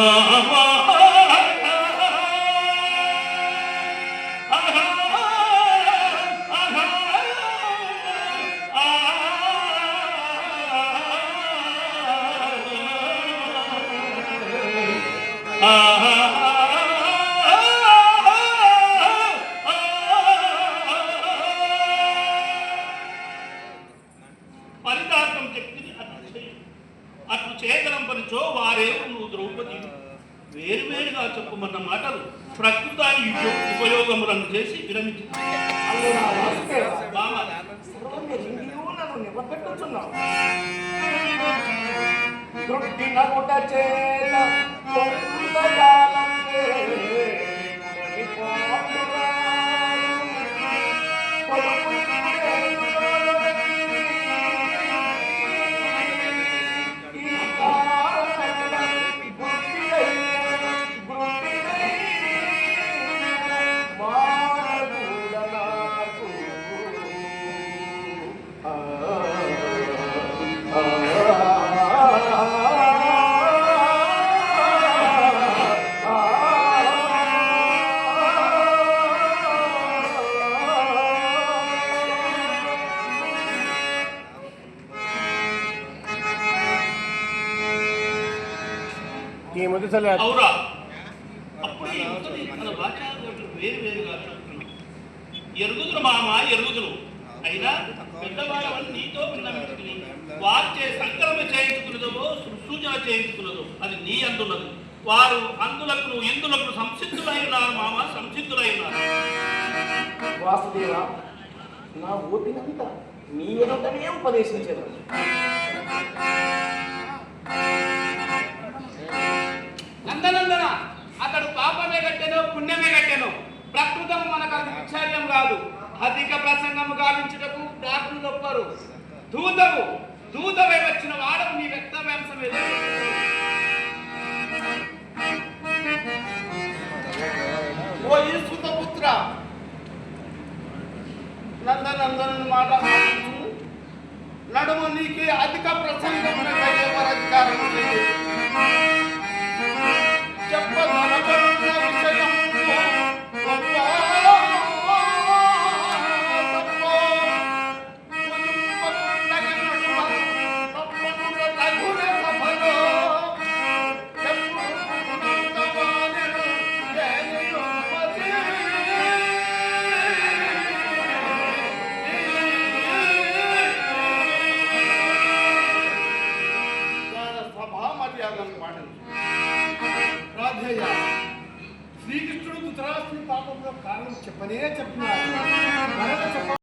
Ah uh -huh. అట్లు చేతనంపనిచో వారే నువ్వు ద్రౌపది. వేరువేరుగా చెప్పమన్న మాటలు ప్రకృతాన్ని ఉపయోగం రంగు చేసి విరమించి నిలబెట్టుచున్నావు. ఏముంది సరే అవురా. అప్పుడు తన వాచాలు వేరు వేరుగా ఎరుగుదురు మామ ఎరుగుదురు. అయినా పెద్దవాళ్ళవని నీతో విన్నవించుకుని వార్చే సంక్రమ చేయించుకున్నదో సూచన చేయించుకున్నదో అది నీ అందున్నది. వారు అందులకు ఇందులకు సంసిద్ధులై ఉన్నారు మామ సంసిద్ధులై ఉన్నారు వాసుదేవ నా ఓపినంత నీ ఎదుటనే ఉపదేశించదు పాపమే కట్టెను పుణ్యమే కట్టెను. ప్రకృతం మనకు అది విచార్యం కాదు. అధిక ప్రసంగము గావించుటకు ప్రార్థన తప్పరు దూతవు దూతవై వచ్చిన వాడవు నీ వ్యక్తవ్యాంశం ఓ ఈసుత పుత్ర! నందనందను మాట నడుము నీకే అధిక ప్రసంగమునకై పాపంలో కారణం చెప్పనే చెప్పినాడు